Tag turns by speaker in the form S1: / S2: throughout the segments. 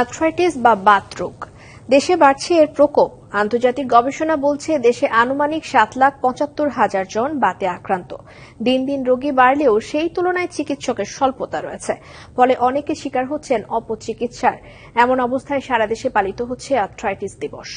S1: Arthritis বা বাত রোগ। দেশে বাড়ছে এর প্রকোপ। আন্তর্জাতিক গবেষণা বলছে, দেশে আনুমানিক সাত লাখ পঁচাত্তর হাজার জন বাতে আক্রান্ত। দিন দিন রোগী বাড়লেও সেই তুলনায় চিকিৎসকের স্বল্পতা রয়েছে। ফলে অনেকে শিকার হচ্ছেন অপচিকিৎসার। এমন অবস্থায় সারা দেশে পালিত হচ্ছে আর্থ্রাইটিস দিবস।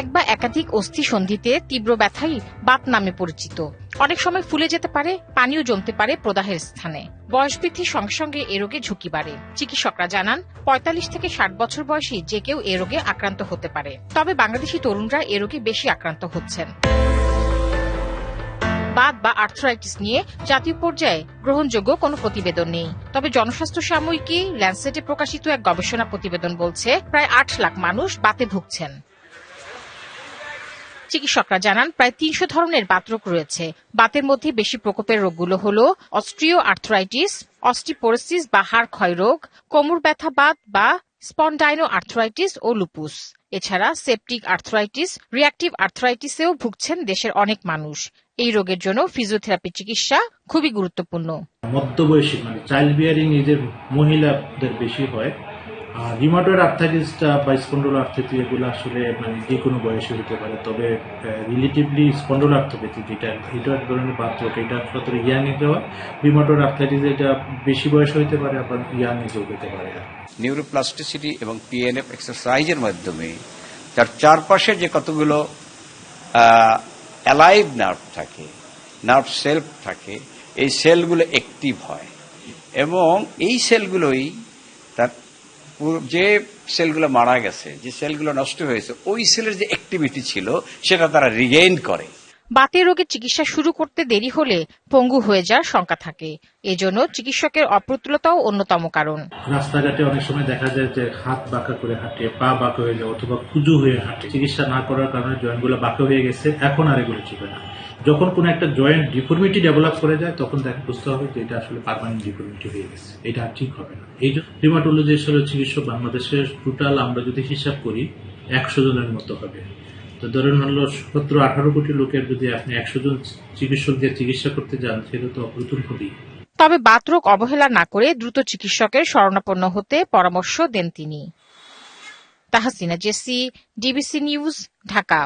S2: এক বা একাধিক অস্থি সন্ধিতে তীব্র ব্যথাই বাত নামে পরিচিত। অনেক সময় ফুলে যেতে পারে, পানিও জমতে পারে প্রদাহের স্থানে। বয়স বৃদ্ধির সঙ্গে সঙ্গে এ রোগে ঝুঁকি বাড়ে। চিকিৎসকরা জানান, পঁয়তাল্লিশ থেকে ষাট বছর বয়সী যে কেউ এ রোগে আক্রান্ত হতে পারে। তবে বাংলাদেশি তরুণরা এ রোগে বেশি আক্রান্ত হচ্ছেন। বাদ বা আর্থ্রাইটিস নিয়ে জাতীয় পর্যায়ে গ্রহণযোগ্য কোনো প্রতিবেদন নেই। তবে জনস্বাস্থ্য সাময়িকী ল্যান্সেটে প্রকাশিত এক গবেষণা প্রতিবেদন বলছে, প্রায় আট লাখ মানুষ বাতে ভুগছেন। চিকিৎসকরা জানান, প্রায় তিনশো ধরনের বাতরোগ রয়েছে। বাতের মধ্যে বেশি প্রকোপের রোগগুলো হল অস্ট্রিও আর্থরাইটিস, অস্টিপোরোসিস বা হাড় ক্ষয় রোগ, কোমর ব্যথা বাত বা স্পন্ডাইনো আর্থ্রাইটিস ও লুপুস। এছাড়া সেপটিক আর্থরাইটিস রিয়াক্টিভ আর্থ্রাইটিসেও ভুগছেন দেশের অনেক মানুষ। এই রোগের জন্য ফিজিওথেরাপি চিকিৎসা খুবই গুরুত্বপূর্ণ।
S3: মধ্যবয়সী মানে চাইল্ড বিয়ারিং এজের মহিলাদের বেশি হয়। আর রিমাটয়েড আর্থাইটিসটা বা স্পন্ডল আর্থাইটিস এগুলো আসলে মানে যে কোনো বয়সে হতে পারে, তবে রিলেটিভলি স্পন্ডল আর্থোপ্যাথি যেটা এটা এক ধরনের বাথরোগ এটা আসলে ইয়াং এজে হয় রিমাটয়েড আর্থাইটিস এটা বেশি বয়সে হতে পারে, আবার ইয়াং এজেও হতে পারে।
S4: নিউরোপ্লাস্টিসিটি এবং পিএনএফ এক্সারসাইজের মাধ্যমে তার চারপাশে যে কতগুলো অ্যালাইভ নার্ভ থাকে নার্ভ সেল থাকে, এই সেলগুলো অ্যাক্টিভ হয় এবং এই সেলগুলোই তার যে সেলগুলো মারা গেছে, যে সেলগুলো নষ্ট হয়েছে, ওই সেলের যে অ্যাক্টিভিটি ছিল, সেটা তারা রিগেইন করে।
S2: বাতের রোগের চিকিৎসা শুরু করতে দেরি হলে পঙ্গু হয়ে যাওয়ার শঙ্কা থাকে। এজন্য চিকিৎসকের অপ্রতুলতাও অন্যতম কারণ।
S3: রাস্তাঘাটে অনেক সময় দেখা যায় যে হাত বাঁকা করে হাঁটে, পা বাঁকা হয়ে যায় অথবা কুজু হয়ে হাঁটে। চিকিৎসা না করার কারণে জয়েন্টগুলো বাঁকা হয়ে গেছে, এখন আর এগুলো চিবে না। যখন কোনো একটা জয়েন্ট ডিফর্মিটি ডেভেলপ করে যায়, তখন দেখা বুঝতে হবে যে এটা আসলে পারমানেন্ট ডিফর্মিটি হয়ে গেছে। এটা আর ঠিক হবে না। এই জন্য রিমাটোলজি চিকিৎসক বাংলাদেশের টোটাল আমরা যদি হিসাব করি, একশো জনের মতো হবে। তো ধরেন হলো সতেরো, আঠারো কোটি লোকের যদি আপনি একশো জন চিকিৎসক দিয়ে চিকিৎসা করতে যান, সেটা তো অপ্রতুল হবেই।
S2: তবে বাতরোগ অবহেলা না করে দ্রুত চিকিৎসকের শরণাপন্ন হতে পরামর্শ দেন তিনি। Tahsina Jesi, DBC news, Dhaka.